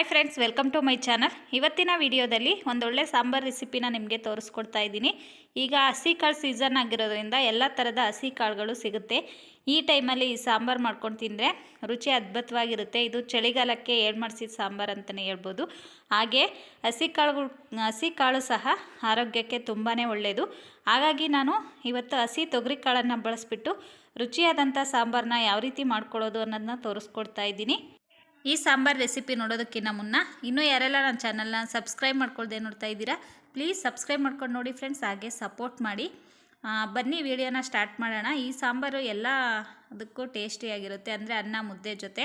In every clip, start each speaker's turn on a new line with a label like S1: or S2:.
S1: Hi friends, welcome to my channel. ಇವತ್ತಿನ ವಿಡಿಯೋದಲ್ಲಿ ಒಂದೊಳ್ಳೆ ಸಾಂಬಾರ್ ರೆಸಿಪಿನ ನಿಮಗೆ ತೋರಿಸ್ಕೊಡ್ತಾ ಇದ್ದೀನಿ. ಈಗ ಹಸಿ ಕಾಳು ಸೀಸನ್ ಆಗಿರೋದ್ರಿಂದ ಎಲ್ಲ ಥರದ ಹಸಿ ಕಾಳುಗಳು ಸಿಗುತ್ತೆ. ಈ ಟೈಮಲ್ಲಿ ಈ ಸಾಂಬಾರು ಮಾಡ್ಕೊಂಡು ತಿಂದರೆ ರುಚಿ ಅದ್ಭುತವಾಗಿರುತ್ತೆ. ಇದು ಚಳಿಗಾಲಕ್ಕೆ ಏಳು ಮಾಡಿಸಿದ ಸಾಂಬಾರು ಅಂತಲೇ ಹೇಳ್ಬೋದು. ಹಾಗೆ ಹಸಿ ಕಾಳುಗಳು ಹಸಿ ಕಾಳು ಸಹ ಆರೋಗ್ಯಕ್ಕೆ ತುಂಬಾ ಒಳ್ಳೆಯದು ಹಾಗಾಗಿ ನಾನು ಇವತ್ತು ಹಸಿ ತೊಗರಿ ಕಾಳನ್ನು ಬಳಸಿಬಿಟ್ಟು ರುಚಿಯಾದಂಥ ಸಾಂಬಾರನ್ನ ಯಾವ ರೀತಿ ಮಾಡ್ಕೊಳ್ಳೋದು ಅನ್ನೋದನ್ನ ತೋರಿಸ್ಕೊಡ್ತಾ ಇದ್ದೀನಿ. ಈ ಸಾಂಬಾರ್ ರೆಸಿಪಿ ನೋಡೋದಕ್ಕಿಂತ ಮುನ್ನ ಇನ್ನೂ ಯಾರೆಲ್ಲ ನನ್ನ ಚಾನಲ್ನ ಸಬ್ಸ್ಕ್ರೈಬ್ ಮಾಡ್ಕೊಳ್ದೆ ನೋಡ್ತಾ ಇದ್ದೀರಾ ಪ್ಲೀಸ್ ಸಬ್ಸ್ಕ್ರೈಬ್ ಮಾಡ್ಕೊಂಡು ನೋಡಿ ಫ್ರೆಂಡ್ಸ್ ಹಾಗೆ ಸಪೋರ್ಟ್ ಮಾಡಿ. ಬನ್ನಿ ವಿಡಿಯೋನ ಸ್ಟಾರ್ಟ್ ಮಾಡೋಣ. ಈ ಸಾಂಬಾರು ಎಲ್ಲ ಅದಕ್ಕೂ ಟೇಸ್ಟಿಯಾಗಿರುತ್ತೆ ಅಂದರೆ ಅನ್ನ ಮುದ್ದೆ ಜೊತೆ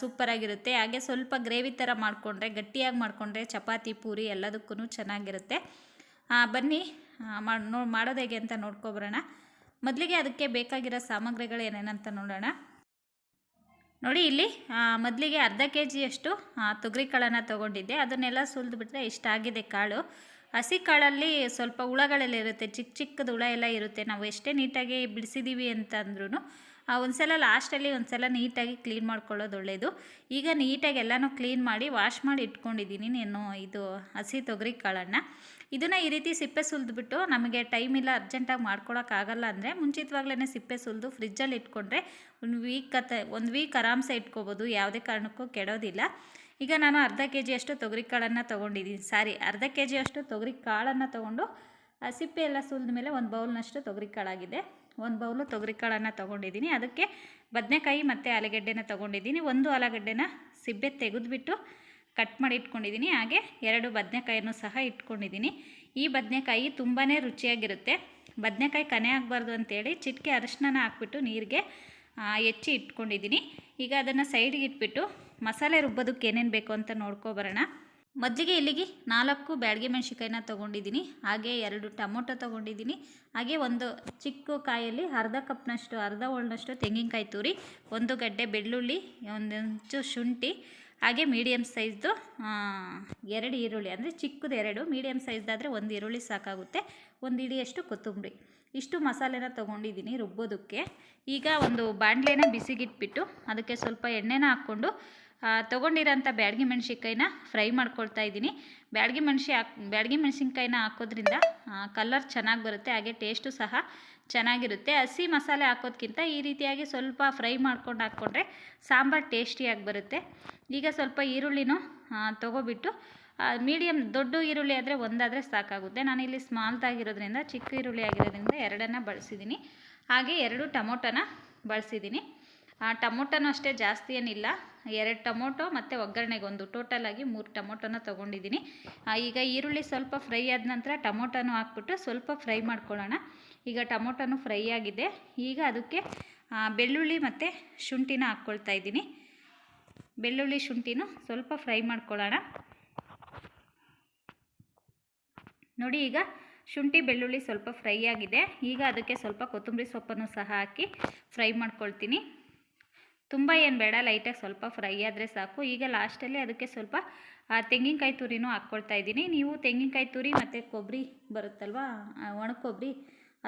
S1: ಸೂಪರಾಗಿರುತ್ತೆ ಹಾಗೆ ಸ್ವಲ್ಪ ಗ್ರೇವಿ ಥರ ಮಾಡಿಕೊಂಡ್ರೆ, ಗಟ್ಟಿಯಾಗಿ ಮಾಡಿಕೊಂಡ್ರೆ ಚಪಾತಿ, ಪೂರಿ ಎಲ್ಲದಕ್ಕೂ ಚೆನ್ನಾಗಿರುತ್ತೆ. ಬನ್ನಿ ಮಾಡಿ ಮಾಡೋದು ಹೇಗೆ ಅಂತ ನೋಡ್ಕೊಬರೋಣ ಮೊದಲಿಗೆ ಅದಕ್ಕೆ ಬೇಕಾಗಿರೋ ಸಾಮಗ್ರಿಗಳು ಏನೇನಂತ ನೋಡೋಣ. ನೋಡಿ ಇಲ್ಲಿ ಮೊದಲಿಗೆ ಅರ್ಧ ಕೆ ಜಿಯಷ್ಟು ತೊಗರಿ ಕಾಳನ್ನು ತೊಗೊಂಡಿದ್ದೆ. ಅದನ್ನೆಲ್ಲ ಸುಲಿದು ಬಿಟ್ಟರೆ ಇಷ್ಟಾಗಿದೆ ಕಾಳು. ಹಸಿ ಕಾಳಲ್ಲಿ ಸ್ವಲ್ಪ ಹುಳಗಳೆಲ್ಲ ಇರುತ್ತೆ, ಚಿಕ್ಕ ಚಿಕ್ಕದು ಹುಳ ಎಲ್ಲ ಇರುತ್ತೆ. ನಾವು ಎಷ್ಟೇ ನೀಟಾಗಿ ಬಿಡಿಸಿದ್ದೀವಿ ಅಂತಂದ್ರೂ ಒಂದ್ಸಲ ಲಾಸ್ಟಲ್ಲಿ ಒಂದ್ಸಲ ನೀಟಾಗಿ ಕ್ಲೀನ್ ಮಾಡ್ಕೊಳ್ಳೋದು ಒಳ್ಳೆಯದು ಈಗ ನೀಟಾಗಿ ಎಲ್ಲನೂ ಕ್ಲೀನ್ ಮಾಡಿ, ವಾಶ್ ಮಾಡಿ ಇಟ್ಕೊಂಡಿದ್ದೀನಿ. ನಾನು ಇದು ಹಸಿ ತೊಗರಿ ಕಾಳನ್ನು. ಇದನ್ನು ಈ ರೀತಿ ಸಿಪ್ಪೆ ಸುಲಿದ್ಬಿಟ್ಟು ನಮಗೆ ಟೈಮ್ ಇಲ್ಲ ಅರ್ಜೆಂಟಾಗಿ ಮಾಡ್ಕೊಳಕ್ಕಾಗಲ್ಲ ಅಂದರೆ ಮುಂಚಿತವಾಗ್ಲೇ ಸಿಪ್ಪೆ ಸುಲಿದು ಫ್ರಿಜ್ಜಲ್ಲಿ ಇಟ್ಕೊಂಡ್ರೆ ಒಂದು ವೀಕ್ ಅತ್ತ ಒಂದು ವೀಕ್ ಆರಾಮ್ಸೆ ಇಟ್ಕೋಬೋದು, ಯಾವುದೇ ಕಾರಣಕ್ಕೂ ಕೆಡೋದಿಲ್ಲ. ಈಗ ನಾನು ಅರ್ಧ ಕೆ ಜಿಯಷ್ಟು ತೊಗರಿ ಕಾಳನ್ನು ತೊಗೊಂಡಿದ್ದೀನಿ ಸಾರಿ ಅರ್ಧ ಕೆ ಜಿಯಷ್ಟು ತೊಗರಿ ಕಾಳನ್ನು ತೊಗೊಂಡು, ಆ ಸಿಪ್ಪೆ ಎಲ್ಲ ಸುಲಿದ ಮೇಲೆ ಒಂದು ಬೌಲ್ನಷ್ಟು ತೊಗರಿ ಕಾಳಾಗಿದೆ ಒಂದು ಬೌಲು ತೊಗರಿ ಕಾಳನ್ನು ತೊಗೊಂಡಿದ್ದೀನಿ ಅದಕ್ಕೆ ಬದನೆಕಾಯಿ ಮತ್ತು ಆಲೂಗಡ್ಡೆನ ತೊಗೊಂಡಿದ್ದೀನಿ ಒಂದು ಆಲೂಗಡ್ಡೆನ ಸಿಬ್ಬೆ ತೆಗೆದುಬಿಟ್ಟು ಕಟ್ ಮಾಡಿ ಇಟ್ಕೊಂಡಿದ್ದೀನಿ. ಹಾಗೆ ಎರಡು ಬದನೆಕಾಯನ್ನು ಸಹ ಇಟ್ಕೊಂಡಿದ್ದೀನಿ. ಈ ಬದನೆಕಾಯಿ ತುಂಬಾ ರುಚಿಯಾಗಿರುತ್ತೆ. ಬದನೆಕಾಯಿ ಕನೆ ಆಗಬಾರ್ದು ಅಂತೇಳಿ ಚಿಟಿಕೆ ಅರಿಶಿನ ಹಾಕ್ಬಿಟ್ಟು ನೀರಿಗೆ ಹೆಚ್ಚಿ ಇಟ್ಕೊಂಡಿದ್ದೀನಿ. ಈಗ ಅದನ್ನು ಸೈಡ್ಗೆ ಇಟ್ಬಿಟ್ಟು ಮಸಾಲೆ ರುಬ್ಬೋದಕ್ಕೆ ಏನೇನು ಬೇಕು ಅಂತ ನೋಡ್ಕೊಬರೋಣ ಮೊದಲಿಗೆ ಇಲ್ಲಿಗೆ ನಾಲ್ಕು ಬ್ಯಾಡಿಗೆ ಮೆಣಸಿಕಾಯಿನ ತೊಗೊಂಡಿದ್ದೀನಿ. ಹಾಗೆ ಎರಡು ಟೊಮೊಟೊ ತೊಗೊಂಡಿದ್ದೀನಿ. ಹಾಗೆ ಒಂದು ಚಿಕ್ಕ ಕಾಯಲ್ಲಿ ಅರ್ಧ ಕಪ್ನಷ್ಟು, ಅರ್ಧ ಹೋಳ್ನಷ್ಟು ತೆಂಗಿನಕಾಯಿ ತುರಿ, ಒಂದು ಗಡ್ಡೆ ಬೆಳ್ಳುಳ್ಳಿ ಒಂದು ಇಂಚು ಶುಂಠಿ ಹಾಗೆ ಮೀಡಿಯಮ್ ಸೈಜ್ದು ಎರಡು ಈರುಳ್ಳಿ. ಅಂದರೆ ಚಿಕ್ಕದು ಎರಡು ಮೀಡಿಯಮ್ ಸೈಜ್ದಾದರೆ ಒಂದು ಈರುಳ್ಳಿ ಸಾಕಾಗುತ್ತೆ. ಒಂದು ಇಡಿಯಷ್ಟು ಕೊತ್ತಂಬರಿ. ಇಷ್ಟು ಮಸಾಲೆನ ತೊಗೊಂಡಿದ್ದೀನಿ ರುಬ್ಬೋದಕ್ಕೆ. ಈಗ ಒಂದು ಬಾಣಲೆನ ಬಿಸಿಗಿಟ್ಬಿಟ್ಟು, ಅದಕ್ಕೆ ಸ್ವಲ್ಪ ಎಣ್ಣೆನ ಹಾಕ್ಕೊಂಡು ತೊಗೊಂಡಿರೋಂಥ ಬ್ಯಾಡಗಿ ಮೆಣಸಿನ್ಕಾಯಿನ ಫ್ರೈ ಮಾಡ್ಕೊಳ್ತಾ ಇದ್ದೀನಿ. ಬ್ಯಾಡಗಿ ಮೆಣಸಿ ಹಾಕ್, ಬ್ಯಾಡಗಿ ಮೆಣಸಿನ್ಕಾಯಿನ ಹಾಕೋದ್ರಿಂದ ಕಲರ್ ಚೆನ್ನಾಗಿ ಬರುತ್ತೆ, ಹಾಗೆ ಟೇಸ್ಟು ಸಹ ಚೆನ್ನಾಗಿರುತ್ತೆ. ಹಸಿ ಮಸಾಲೆ ಹಾಕೋದ್ಕಿಂತ ಈ ರೀತಿಯಾಗಿ ಸ್ವಲ್ಪ ಫ್ರೈ ಮಾಡ್ಕೊಂಡು ಹಾಕ್ಕೊಂಡ್ರೆ ಸಾಂಬಾರು ಟೇಸ್ಟಿಯಾಗಿ ಬರುತ್ತೆ. ಈಗ ಸ್ವಲ್ಪ ಈರುಳ್ಳಿನೂ ತೊಗೊಬಿಟ್ಟು ಮೀಡಿಯಮ್ ದೊಡ್ಡ ಈರುಳ್ಳಿ ಆದರೆ ಒಂದಾದರೆ ಸಾಕಾಗುತ್ತೆ. ನಾನಿಲ್ಲಿ ಸ್ಮಾಲ್ದಾಗಿರೋದ್ರಿಂದ, ಚಿಕ್ಕ ಈರುಳ್ಳಿ ಆಗಿರೋದ್ರಿಂದ ಎರಡನ್ನು ಬಳಸಿದ್ದೀನಿ. ಹಾಗೆ ಎರಡು ಟೊಮೊಟೊನ ಬಳಸಿದ್ದೀನಿ. ಟೊಮೊಟೊನೂ ಅಷ್ಟೇ ಜಾಸ್ತಿ ಏನಿಲ್ಲ. ಎರಡು ಟೊಮೊಟೊ ಮತ್ತು ಒಗ್ಗರಣೆಗೆ ಒಂದು ಟೋಟಲ್ ಆಗಿ ಮೂರು ಟೊಮೊಟೊನ ತೊಗೊಂಡಿದ್ದೀನಿ. ಈಗ ಈರುಳ್ಳಿ ಸ್ವಲ್ಪ ಫ್ರೈ ಆದ ನಂತರ ಟೊಮೊಟೊನೂ ಹಾಕ್ಬಿಟ್ಟು ಸ್ವಲ್ಪ ಫ್ರೈ ಮಾಡ್ಕೊಳ್ಳೋಣ. ಈಗ ಟೊಮೊಟೊನೂ ಫ್ರೈ ಆಗಿದೆ. ಈಗ ಅದಕ್ಕೆ ಬೆಳ್ಳುಳ್ಳಿ ಮತ್ತು ಶುಂಠಿನ ಹಾಕ್ಕೊಳ್ತಾ ಇದ್ದೀನಿ. ಬೆಳ್ಳುಳ್ಳಿ ಶುಂಠಿನೂ ಸ್ವಲ್ಪ ಫ್ರೈ ಮಾಡ್ಕೊಳ್ಳೋಣ. ನೋಡಿ, ಈಗ ಶುಂಠಿ, ಬೆಳ್ಳುಳ್ಳಿ ಸ್ವಲ್ಪ ಫ್ರೈ ಆಗಿದೆ. ಈಗ ಅದಕ್ಕೆ ಸ್ವಲ್ಪ ಕೊತ್ತಂಬರಿ ಸೊಪ್ಪನ್ನು ಸಹ ಹಾಕಿ ಫ್ರೈ ಮಾಡ್ಕೊಳ್ತೀನಿ. ತುಂಬ ಏನು ಬೇಡ ಲೈಟಾಗಿ ಸ್ವಲ್ಪ ಫ್ರೈ ಆದರೆ ಸಾಕು. ಈಗ ಲಾಸ್ಟಲ್ಲಿ ಅದಕ್ಕೆ ಸ್ವಲ್ಪ ತೆಂಗಿನಕಾಯಿ ತುರಿನೂ ಹಾಕ್ಕೊಳ್ತಾ ಇದ್ದೀನಿ. ನೀವು ತೆಂಗಿನಕಾಯಿ ತುರಿ ಮತ್ತು ಕೊಬ್ಬರಿ ಬರುತ್ತಲ್ವಾ ಒಣಕೊಬ್ಬರಿ ಒಣ ಕೊಬ್ಬರಿ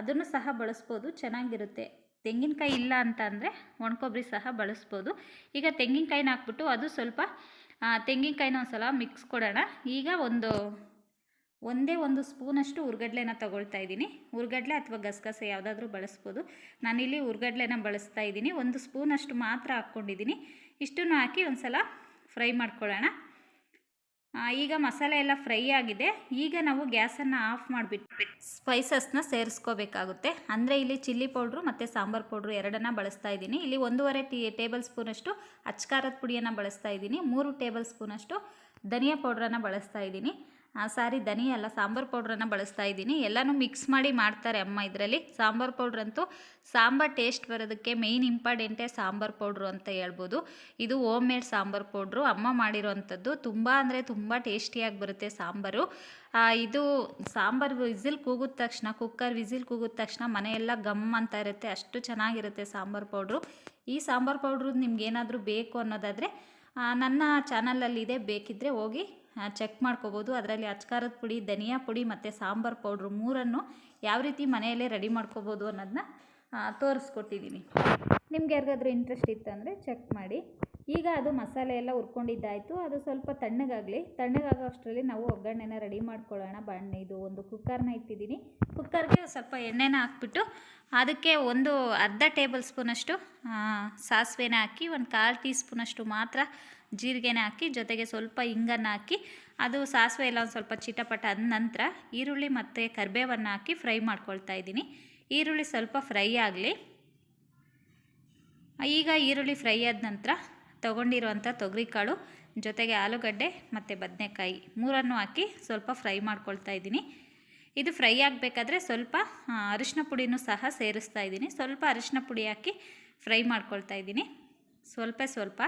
S1: ಅದನ್ನು ಸಹ ಬಳಸ್ಬೋದು, ಚೆನ್ನಾಗಿರುತ್ತೆ. ತೆಂಗಿನಕಾಯಿ ಇಲ್ಲ ಅಂತ ಅಂದರೆ ಒಣಕೊಬ್ಬರಿ ಸಹ ಬಳಸ್ಬೋದು. ಈಗ ತೆಂಗಿನಕಾಯಿನ ಹಾಕ್ಬಿಟ್ಟು ಅದು ಸ್ವಲ್ಪ ತೆಂಗಿನಕಾಯಿನ ಒಂದು ಸಲ ಮಿಕ್ಸ್ ಕೊಡೋಣ. ಈಗ ಒಂದು ಒಂದೇ ಒಂದು ಸ್ಪೂನಷ್ಟು ಹುರ್ಗಡ್ಲೆನ ತಗೊಳ್ತಾ ಇದ್ದೀನಿ. ಹುರ್ಗಡ್ಲೆ ಅಥವಾ ಗಸಗಸೆ ಯಾವುದಾದ್ರೂ ಬಳಸ್ಬೋದು. ನಾನಿಲ್ಲಿ ಹುರ್ಗಡ್ಲೆನ ಬಳಸ್ತಾ ಇದ್ದೀನಿ. ಒಂದು ಸ್ಪೂನಷ್ಟು ಮಾತ್ರ ಹಾಕ್ಕೊಂಡಿದ್ದೀನಿ. ಇಷ್ಟನ್ನು ಹಾಕಿ ಒಂದು ಸಲ ಫ್ರೈ ಮಾಡ್ಕೊಳ್ಳೋಣ. ಈಗ ಮಸಾಲೆ ಎಲ್ಲ ಫ್ರೈ ಆಗಿದೆ. ಈಗ ನಾವು ಗ್ಯಾಸನ್ನು ಆಫ್ ಮಾಡಿಬಿಟ್ಟು ಸ್ಪೈಸಸ್ನ ಸೇರಿಸ್ಕೋಬೇಕಾಗುತ್ತೆ. ಅಂದರೆ ಇಲ್ಲಿ ಚಿಲ್ಲಿ ಪೌಡ್ರು ಮತ್ತು ಸಾಂಬಾರು ಪೌಡ್ರು ಎರಡನ್ನ ಬಳಸ್ತಾ ಇದ್ದೀನಿ. ಇಲ್ಲಿ ಒಂದೂವರೆ ಟೀ, ಟೇಬಲ್ ಸ್ಪೂನಷ್ಟು ಅಚ್ಕಾರದ ಪುಡಿಯನ್ನು ಬಳಸ್ತಾ ಇದ್ದೀನಿ. ಮೂರು ಟೇಬಲ್ ಸ್ಪೂನಷ್ಟು ಧನಿಯಾ ಪೌಡ್ರನ್ನು ಬಳಸ್ತಾ ಇದ್ದೀನಿ. ಸಾರಿ ಧನಿಯ ಅಲ್ಲ ಸಾಂಬಾರು ಪೌಡ್ರನ್ನ ಬಳಸ್ತಾ ಇದ್ದೀನಿ. ಎಲ್ಲನೂ ಮಿಕ್ಸ್ ಮಾಡಿ ಮಾಡ್ತಾರೆ ಅಮ್ಮ ಇದರಲ್ಲಿ. ಸಾಂಬಾರು ಪೌಡ್ರ್ ಅಂತೂ ಸಾಂಬಾರು ಟೇಸ್ಟ್ ಬರೋದಕ್ಕೆ ಮೇಯ್ನ್ ಇಂಪಾರ್ಟೆಂಟೇ ಸಾಂಬಾರು ಪೌಡ್ರು ಅಂತ ಹೇಳ್ಬೋದು. ಇದು ಓಮ್ ಮೇಡ್ ಸಾಂಬಾರು ಪೌಡ್ರು. ಅಮ್ಮ ಮಾಡಿರೋವಂಥದ್ದು ತುಂಬ ಅಂದರೆ ತುಂಬ ಟೇಸ್ಟಿಯಾಗಿ ಬರುತ್ತೆ ಸಾಂಬಾರು. ಆ, ಇದು ಸಾಂಬಾರು ವಿಸಿಲ್ ಕೂಗಿದ ತಕ್ಷಣ ಕುಕ್ಕರ್ ವಿಸಿಲ್ ಕೂಗಿದ ತಕ್ಷಣ ಮನೆಯೆಲ್ಲ ಗಮ್ ಅಂತ ಇರುತ್ತೆ. ಅಷ್ಟು ಚೆನ್ನಾಗಿರುತ್ತೆ ಸಾಂಬಾರು ಪೌಡ್ರು. ಈ ಸಾಂಬಾರು ಪೌಡ್ರು ನಿಮ್ಗೆ ಏನಾದರೂ ಬೇಕು ಅನ್ನೋದಾದರೆ ನನ್ನ ಚಾನಲಲ್ಲಿ ಇದೆ ಬೇಕಿದ್ದರೆ ಹೋಗಿ ಚೆಕ್ ಮಾಡ್ಕೋಬೋದು. ಅದರಲ್ಲಿ ಅಚ್ಕಾರದ ಪುಡಿ, ಧನಿಯಾ ಪುಡಿ ಮತ್ತು ಸಾಂಬಾರು ಪೌಡ್ರು ಮೂರನ್ನು ಯಾವ ರೀತಿ ಮನೆಯಲ್ಲೇ ರೆಡಿ ಮಾಡ್ಕೋಬೋದು ಅನ್ನೋದನ್ನ ತೋರಿಸ್ಕೊಟ್ಟಿದ್ದೀನಿ ನಿಮ್ಗೆ ಯಾರಿಗಾದ್ರೂ ಇಂಟ್ರೆಸ್ಟ್ ಇತ್ತು ಅಂದರೆ ಚೆಕ್ ಮಾಡಿ. ಈಗ ಅದು ಮಸಾಲೆ ಎಲ್ಲ ಹುರ್ಕೊಂಡಿದ್ದಾಯಿತು. ಅದು ಸ್ವಲ್ಪ ತಣ್ಣಗಾಗಲಿ. ತಣ್ಣಗಾಗೋ ಅಷ್ಟರಲ್ಲಿ ನಾವು ಒಗ್ಗರಣೆನ ರೆಡಿ ಮಾಡ್ಕೊಳ್ಳೋಣ. ಬಣ್ಣ ಇದು ಒಂದು ಕುಕ್ಕರ್ನ ಇಟ್ಟಿದ್ದೀನಿ ಕುಕ್ಕರ್ಗೆ ಸ್ವಲ್ಪ ಎಣ್ಣೆನ ಹಾಕ್ಬಿಟ್ಟು ಅದಕ್ಕೆ ಒಂದು ಅರ್ಧ ಟೇಬಲ್ ಸ್ಪೂನಷ್ಟು ಸಾಸಿವೆನ ಹಾಕಿ ಒಂದು ಕಾಲು ಟೀ ಸ್ಪೂನಷ್ಟು ಮಾತ್ರ ಜೀರಿಗೆನ ಹಾಕಿ, ಜೊತೆಗೆ ಸ್ವಲ್ಪ ಹಿಂಗನ್ನು ಹಾಕಿ, ಅದು ಸಾಸಿವೆ ಎಲ್ಲ ಒಂದು ಸ್ವಲ್ಪ ಚಿಟಪಟ ಆದ ನಂತರ ಈರುಳ್ಳಿ ಮತ್ತು ಕರಿಬೇವನ್ನು ಹಾಕಿ ಫ್ರೈ ಮಾಡ್ಕೊಳ್ತಾ ಇದ್ದೀನಿ. ಈರುಳ್ಳಿ ಸ್ವಲ್ಪ ಫ್ರೈ ಆಗಲಿ. ಈಗ ಈರುಳ್ಳಿ ಫ್ರೈ ಆದ ನಂತರ ತೊಗೊಂಡಿರುವಂಥ ತೊಗರಿಕಾಳು, ಜೊತೆಗೆ ಆಲೂಗಡ್ಡೆ ಮತ್ತು ಬದನೆಕಾಯಿ ಮೂರನ್ನು ಹಾಕಿ ಸ್ವಲ್ಪ ಫ್ರೈ ಮಾಡ್ಕೊಳ್ತಾ ಇದ್ದೀನಿ. ಇದು ಫ್ರೈ ಆಗಬೇಕಾದ್ರೆ ಸ್ವಲ್ಪ ಅರಿಶಿನ ಪುಡಿನೂ ಸಹ ಸೇರಿಸ್ತಾ ಇದ್ದೀನಿ. ಸ್ವಲ್ಪ ಅರಿಶಿನ ಪುಡಿ ಹಾಕಿ ಫ್ರೈ ಮಾಡ್ಕೊಳ್ತಾ ಇದ್ದೀನಿ. ಸ್ವಲ್ಪ ಸ್ವಲ್ಪ.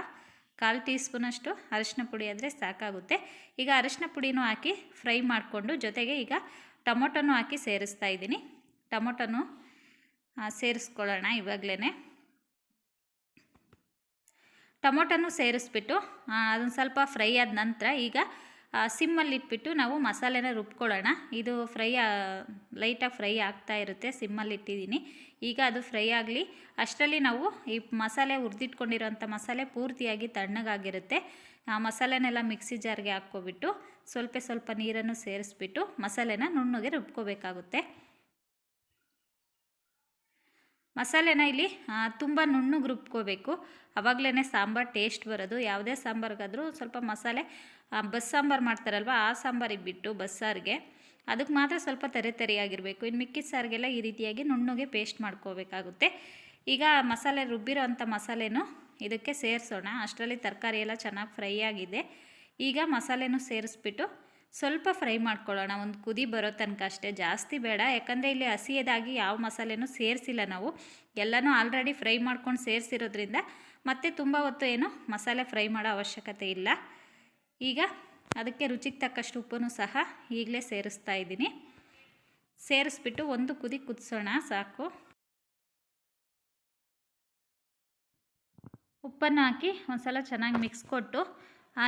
S1: ಕಾಲು ಟೀ ಸ್ಪೂನಷ್ಟು ಅರಿಶಿನ ಪುಡಿ ಆದರೆ ಸಾಕಾಗುತ್ತೆ. ಈಗ ಅರಿಶಿನ ಪುಡಿನೂ ಹಾಕಿ ಫ್ರೈ ಮಾಡಿಕೊಂಡು ಜೊತೆಗೆ ಈಗ ಟೊಮೊಟೊನೂ ಹಾಕಿ ಸೇರಿಸ್ತಾ ಇದ್ದೀನಿ. ಟೊಮೊಟೊನೂ ಸೇರಿಸ್ಕೊಳ್ಳೋಣ ಇವಾಗಲೇ ಟೊಮೊಟೊನೂ ಸೇರಿಸ್ಬಿಟ್ಟು ಅದೊಂದು ಸ್ವಲ್ಪ ಫ್ರೈ ಆದ ನಂತರ ಈಗ ಸಿಮ್ಮಲ್ಲಿ ಇಟ್ಬಿಟ್ಟು ನಾವು ಮಸಾಲೆನ ರುಬ್ಕೊಳ್ಳೋಣ. ಇದು ಫ್ರೈ ಲೈಟಾಗಿ ಫ್ರೈ ಆಗ್ತಾ ಇರುತ್ತೆ ಸಿಮ್ಮಲ್ಲಿ ಇಟ್ಟಿದ್ದೀನಿ. ಈಗ ಅದು ಫ್ರೈ ಆಗಲಿ, ಅಷ್ಟರಲ್ಲಿ ನಾವು ಈ ಮಸಾಲೆ ಹುರಿದಿಟ್ಕೊಂಡಿರೋಂಥ ಮಸಾಲೆ ಪೂರ್ತಿಯಾಗಿ ತಣ್ಣಗಾಗಿರುತ್ತೆ. ಆ ಮಸಾಲೆನೆಲ್ಲ ಮಿಕ್ಸಿ ಜಾರ್ಗೆ ಹಾಕ್ಕೊಬಿಟ್ಟು, ಸ್ವಲ್ಪ ಸ್ವಲ್ಪ ನೀರನ್ನು ಸೇರಿಸ್ಬಿಟ್ಟು ಮಸಾಲೆನ ನುಣ್ಣಗೆ ರುಬ್ಕೋಬೇಕಾಗುತ್ತೆ. ಮಸಾಲೆನ ಇಲ್ಲಿ ತುಂಬ ನುಣ್ಣಗೆ ರುಬ್ಕೋಬೇಕು. ಆವಾಗಲೇ ಸಾಂಬಾರು ಟೇಸ್ಟ್ ಬರೋದು. ಯಾವುದೇ ಸಾಂಬಾರಿಗಾದರೂ ಸ್ವಲ್ಪ ಮಸಾಲೆ ಬಸ್ ಸಾಂಬಾರು ಮಾಡ್ತಾರಲ್ವ, ಆ ಸಾಂಬಾರಿಗೆ ಬಿಟ್ಟು ಬಸ್ಸಾರಿಗೆ. ಅದಕ್ಕೆ ಮಾತ್ರ ಸ್ವಲ್ಪ ತೆರೆ ತೆರೆಯಾಗಿರಬೇಕು. ಇನ್ನು ಮಿಕ್ಕಿದ ಸಾರಿಗೆಲ್ಲ ಈ ರೀತಿಯಾಗಿ ನುಣ್ಣಗೆ ಪೇಸ್ಟ್ ಮಾಡ್ಕೋಬೇಕಾಗುತ್ತೆ. ಈಗ ಮಸಾಲೆ, ರುಬ್ಬಿರೋ ಅಂಥ ಮಸಾಲೆನೂ ಇದಕ್ಕೆ ಸೇರಿಸೋಣ. ಅಷ್ಟರಲ್ಲಿ ತರಕಾರಿ ಎಲ್ಲ ಚೆನ್ನಾಗಿ ಫ್ರೈ ಆಗಿದೆ. ಈಗ ಮಸಾಲೆನೂ ಸೇರಿಸ್ಬಿಟ್ಟು ಸ್ವಲ್ಪ ಫ್ರೈ ಮಾಡ್ಕೊಳ್ಳೋಣ. ಒಂದು ಕುದಿ ಬರೋ ತನಕ ಅಷ್ಟೇ. ಜಾಸ್ತಿ ಬೇಡ. ಯಾಕಂದರೆ ಇಲ್ಲಿ ಹಸಿಯದಾಗಿ ಯಾವ ಮಸಾಲೆನೂ ಸೇರಿಸಿಲ್ಲ ನಾವು. ಎಲ್ಲನೂ ಆಲ್ರೆಡಿ ಫ್ರೈ ಮಾಡ್ಕೊಂಡು ಸೇರಿಸಿರೋದ್ರಿಂದ ಮತ್ತೆ ತುಂಬ ಹೊತ್ತು ಏನು ಮಸಾಲೆ ಫ್ರೈ ಮಾಡೋ ಅವಶ್ಯಕತೆ ಇಲ್ಲ. ಈಗ ಅದಕ್ಕೆ ರುಚಿಗೆ ತಕ್ಕಷ್ಟು ಉಪ್ಪನ್ನು ಸಹ ಈಗಲೇ ಸೇರಿಸ್ತಾ ಇದ್ದೀನಿ. ಸೇರಿಸ್ಬಿಟ್ಟು ಒಂದು ಕುದಿ ಕುದಿಸೋಣ. ಸಾಕು. ಉಪ್ಪನ್ನು ಹಾಕಿ ಒಂದು ಸಲ ಚೆನ್ನಾಗಿ ಮಿಕ್ಸ್ ಕೊಟ್ಟು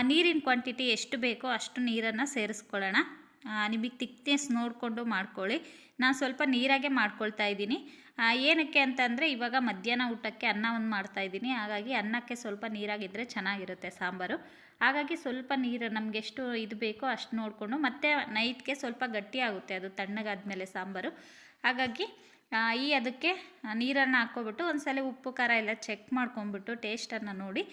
S1: ನೀರಿನ ಕ್ವಾಂಟಿಟಿ ಎಷ್ಟು ಬೇಕೋ ಅಷ್ಟು ನೀರನ್ನು ಸೇರಿಸ್ಕೊಳ್ಳೋಣ. ನಿಮಗೆ ತಿಕ್ನೆಸ್ ನೋಡಿಕೊಂಡು ಮಾಡ್ಕೊಳ್ಳಿ. ನಾನು ಸ್ವಲ್ಪ ನೀರಾಗೆ ಮಾಡ್ಕೊಳ್ತಾ ಇದ್ದೀನಿ. ಏನಕ್ಕೆ ಅಂತಂದರೆ ಇವಾಗ ಮಧ್ಯಾಹ್ನ ಊಟಕ್ಕೆ ಅನ್ನ ಒಂದು ಮಾಡ್ತಾಯಿದ್ದೀನಿ ಹಾಗಾಗಿ ಅನ್ನಕ್ಕೆ ಸ್ವಲ್ಪ ನೀರಾಗಿದ್ದರೆ ಚೆನ್ನಾಗಿರುತ್ತೆ ಸಾಂಬಾರು. ಹಾಗಾಗಿ ಸ್ವಲ್ಪ ನೀರು ನಮಗೆ ಎಷ್ಟು ಇದು ಬೇಕೋ ಅಷ್ಟು ನೋಡಿಕೊಂಡು ಮತ್ತು ನೈಟ್ಗೆ ಸ್ವಲ್ಪ ಗಟ್ಟಿಯಾಗುತ್ತೆ ಅದು ತಣ್ಣಗಾದ ಮೇಲೆ ಸಾಂಬಾರು. ಹಾಗಾಗಿ ಈ ಅದಕ್ಕೆ ನೀರನ್ನು ಹಾಕ್ಕೊಬಿಟ್ಟು ಒಂದ್ಸಲ ಉಪ್ಪು, ಖಾರ ಎಲ್ಲ ಚೆಕ್ ಮಾಡ್ಕೊಂಬಿಟ್ಟು ಟೇಸ್ಟನ್ನು ನೋಡಿ.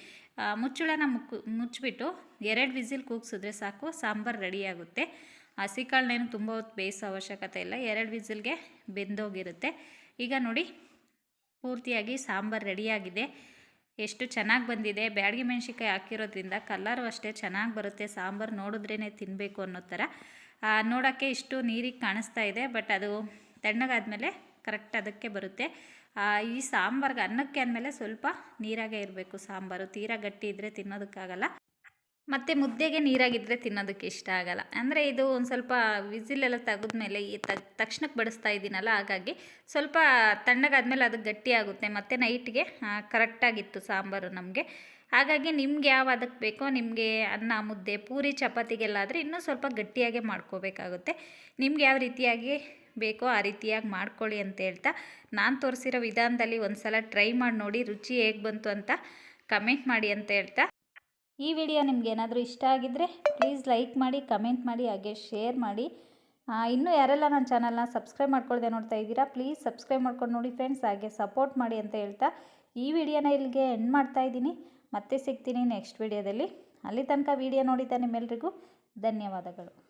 S1: ಮುಚ್ಚಳನ ಮುಕ್ಕು, ಮುಚ್ಚಿಬಿಟ್ಟು ಎರಡು ವಿಸಿಲ್ ಕೂಗಿಸಿದ್ರೆ ಸಾಕು, ಸಾಂಬಾರು ರೆಡಿಯಾಗುತ್ತೆ ಹಸಿ ಕಾಳನ್ನೇನು ತುಂಬ ಹೊತ್ತು ಬೇಯಿಸೋ ಅವಶ್ಯಕತೆ ಇಲ್ಲ, ಎರಡು ವಿಸಿಲ್ಗೆ ಬೆಂದೋಗಿರುತ್ತೆ. ಈಗ ನೋಡಿ, ಪೂರ್ತಿಯಾಗಿ ಸಾಂಬಾರು ರೆಡಿಯಾಗಿದೆ ಎಷ್ಟು ಚೆನ್ನಾಗಿ ಬಂದಿದೆ, ಬ್ಯಾಡಗಿ ಮೆಣಸಿನ್ಕಾಯಿ ಹಾಕಿರೋದ್ರಿಂದ ಕಲ್ಲರು ಅಷ್ಟೇ ಚೆನ್ನಾಗಿ ಬರುತ್ತೆ, ಸಾಂಬಾರು ನೋಡಿದ್ರೇ ತಿನ್ನಬೇಕು ಅನ್ನೋ ಥರ. ನೋಡೋಕ್ಕೆ ಇಷ್ಟು ನೀರಿಗೆ ಕಾಣಿಸ್ತಾ ಇದೆ ಬಟ್ ಅದು ತಣ್ಣಗಾದ್ಮೇಲೆ ಕರೆಕ್ಟ್ ಅದಕ್ಕೆ ಬರುತ್ತೆ. ಈ ಸಾಂಬಾರ್ಗೆ ಅನ್ನಕ್ಕೆ ಅಂದಮೇಲೆ ಸ್ವಲ್ಪ ನೀರಾಗೆ ಇರಬೇಕು ಸಾಂಬಾರು. ತೀರಾ ಗಟ್ಟಿ ಇದ್ದರೆ ತಿನ್ನೋದಕ್ಕಾಗಲ್ಲ. ಮತ್ತು ಮುದ್ದೆಗೆ ನೀರಾಗಿದ್ದರೆ ತಿನ್ನೋದಕ್ಕೆ ಇಷ್ಟ ಆಗಲ್ಲ. ಅಂದರೆ ಇದು ಒಂದು ಸ್ವಲ್ಪ ವಿಸಿಲೆಲ್ಲ ತೆಗೆದ್ಮೇಲೆ ಈ ತಕ್ಷಣಕ್ಕೆ ಬಡಿಸ್ತಾ ಇದ್ದೀನಲ್ಲ ಹಾಗಾಗಿ ಸ್ವಲ್ಪ ತಣ್ಣಗಾದ್ಮೇಲೆ ಅದು ಗಟ್ಟಿ ಆಗುತ್ತೆ. ಮತ್ತು ನೈಟ್ಗೆ ಕರೆಕ್ಟಾಗಿತ್ತು ಸಾಂಬಾರು ನಮಗೆ. ಹಾಗಾಗಿ ನಿಮ್ಗೆ ಯಾವ ಅದಕ್ಕೆ ಬೇಕೋ ನಿಮಗೆ ಅನ್ನ, ಮುದ್ದೆ, ಪೂರಿ, ಚಪಾತಿಗೆಲ್ಲಾದರೆ ಇನ್ನೂ ಸ್ವಲ್ಪ ಗಟ್ಟಿಯಾಗೆ ಮಾಡ್ಕೋಬೇಕಾಗುತ್ತೆ. ನಿಮ್ಗೆ ಯಾವ ರೀತಿಯಾಗಿ ಬೇಕೋ ಆ ರೀತಿಯಾಗಿ ಮಾಡ್ಕೊಳ್ಳಿ ಅಂತ ಹೇಳ್ತಾ ನಾನು ತೋರಿಸಿರೋ ವಿಧಾನದಲ್ಲಿ ಒಂದು ಸಲ ಟ್ರೈ ಮಾಡಿ ನೋಡಿ, ರುಚಿ ಹೇಗೆ ಬಂತು ಅಂತ ಕಮೆಂಟ್ ಮಾಡಿ ಅಂತ ಹೇಳ್ತಾ. ಈ ವಿಡಿಯೋ ನಿಮ್ಗೆ ಏನಾದರೂ ಇಷ್ಟ ಆಗಿದ್ದರೆ ಪ್ಲೀಸ್ ಲೈಕ್ ಮಾಡಿ, ಕಮೆಂಟ್ ಮಾಡಿ, ಹಾಗೆ ಶೇರ್ ಮಾಡಿ. ಇನ್ನೂ ಯಾರೆಲ್ಲ ನನ್ನ ಚಾನಲ್ನ ಸಬ್ಸ್ಕ್ರೈಬ್ ಮಾಡ್ಕೊಳ್ದೆ ನೋಡ್ತಾ ಇದ್ದೀರಾ, ಪ್ಲೀಸ್ ಸಬ್ಸ್ಕ್ರೈಬ್ ಮಾಡ್ಕೊಂಡು ನೋಡಿ ಫ್ರೆಂಡ್ಸ್, ಹಾಗೆ ಸಪೋರ್ಟ್ ಮಾಡಿ ಅಂತ ಹೇಳ್ತಾ ಈ ವಿಡಿಯೋನ ಇಲ್ಲಿಗೆ ಎಂಡ್ ಮಾಡ್ತಾ ಇದ್ದೀನಿ. ಮತ್ತೆ ಸಿಗ್ತೀನಿ ನೆಕ್ಸ್ಟ್ ವಿಡಿಯೋದಲ್ಲಿ ಅಲ್ಲಿ ತನಕ ವಿಡಿಯೋ ನೋಡಿದ್ದ ನಿಮ್ಮೆಲ್ರಿಗೂ ಧನ್ಯವಾದಗಳು.